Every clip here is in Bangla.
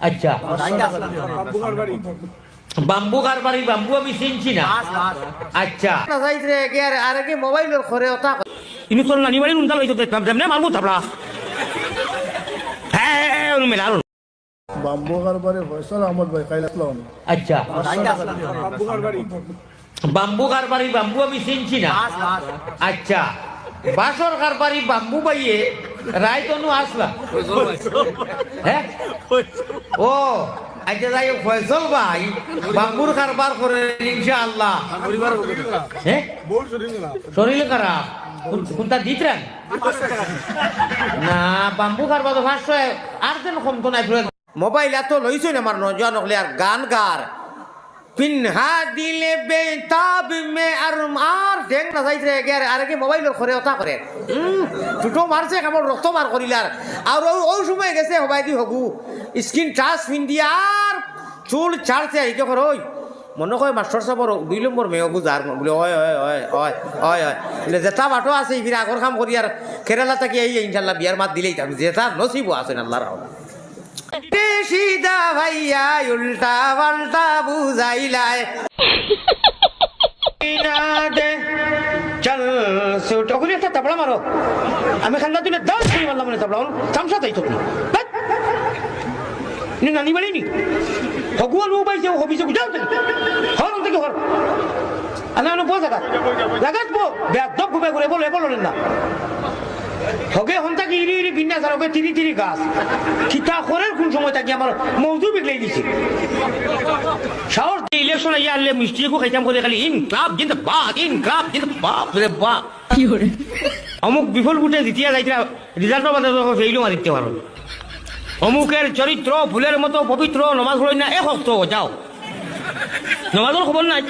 আচ্ছা। বাম্বু কার বাড়ি? বাম্বু আমি চিনছি না। আচ্ছা। আর কি মোবাইলের ঘরে ওটা ইনি তোর নানি বাড়ি নুনটা লইতে দেখলাম। যেমনে মারবো থাপলা হ্যাঁ মেলা বাম্বু কারবারে ফয়সাল আহমদ ভাই কাইল আসলাম আচ্ছা। বাম্বু কার বাড়ি? বাম্বু আমি চিনছি না। আচ্ছা। বাসর কার বাড়ি? বাম্বু বাইয়ে রায় তনু আসলা হ্যাঁ? ও আচ্ছা যাই হোক, ফয়সল ভাই। বাম্বুর কারবার করে ইনশাআল্লাহ। শরীর খারাপ। কোন- কোনটা দিতরেন না বাম্বু কারবার তো ভাষ্য আর যেন কম তো নাই মোবাইল এত লইছই না আমার নজন হলে আর গান গার। পিনহা দিলে বেতাব মে আর আর ডেং না যাইছে গে আর আর কি মোবাইলের ঘরে ওটা করে দুটো মারছে কেমন রক্ত মার করিল আর ওই ওই সময় গেছে হবাই দি হগু স্কিন টাচ পিন্দি আর চুল ছাড়ছে এই কর ওই মনে কয় মাস্টার সাহেবর দুই নম্বর মেয়ে বুঝার বলে ওয় ওয় ওয় ওয় ওয় ওয় বলে যেটা বাটো আছে ফিরে আগর কাম করি আর কেরালা থেকে এই ইনশাল্লাহ বিয়ার মাত দিলেই থাকবে যেটা নসিবও আছে আল্লাহর রাহমত সিধা ভাইয়া উল্টা পাল্টা বুঝাইলায় ওগুলি একটা তাবড়া মারো। আমি খান্না তুলে দশ করে মারলাম মানে তাবড়া চামচা তাই তো। নি নানি বাড়ি নি। ভগবান ও পাইছে হবি সে বুঝাও তুমি হর থেকে হর। আনা আনো বসে থাক লাগাত বো। বেদব ঘুমে ঘুরে বলে বলো না। হগে হন্তা কি ইরি ইরি বিন্যাস আর ওকে তিরি তিরি গাছ। কিতা করেন কোন সময় থাকি আমার মৌজু বিগলাই দিছে? সাহস ইলেকশন মিষ্টি কো খাইতাম করে খালি ইন জিন্দ বাদ ইন জিন্দ বাপ রে বাপ অমুক বিফল ফুটে দ্বিতীয় যাইতে রিজাল্টের মাঝে ফেইলও মারিতে পারো। অমুকের চরিত্র ফুলের মতো পবিত্র নমাজ হই না এক হস্ত যাও। নমাজের খবর নাই?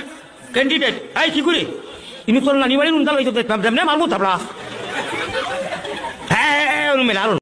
ক্যান্ডিডেট আই কি করে ইনি তোর নানি মারবো হ্যাঁ মেলা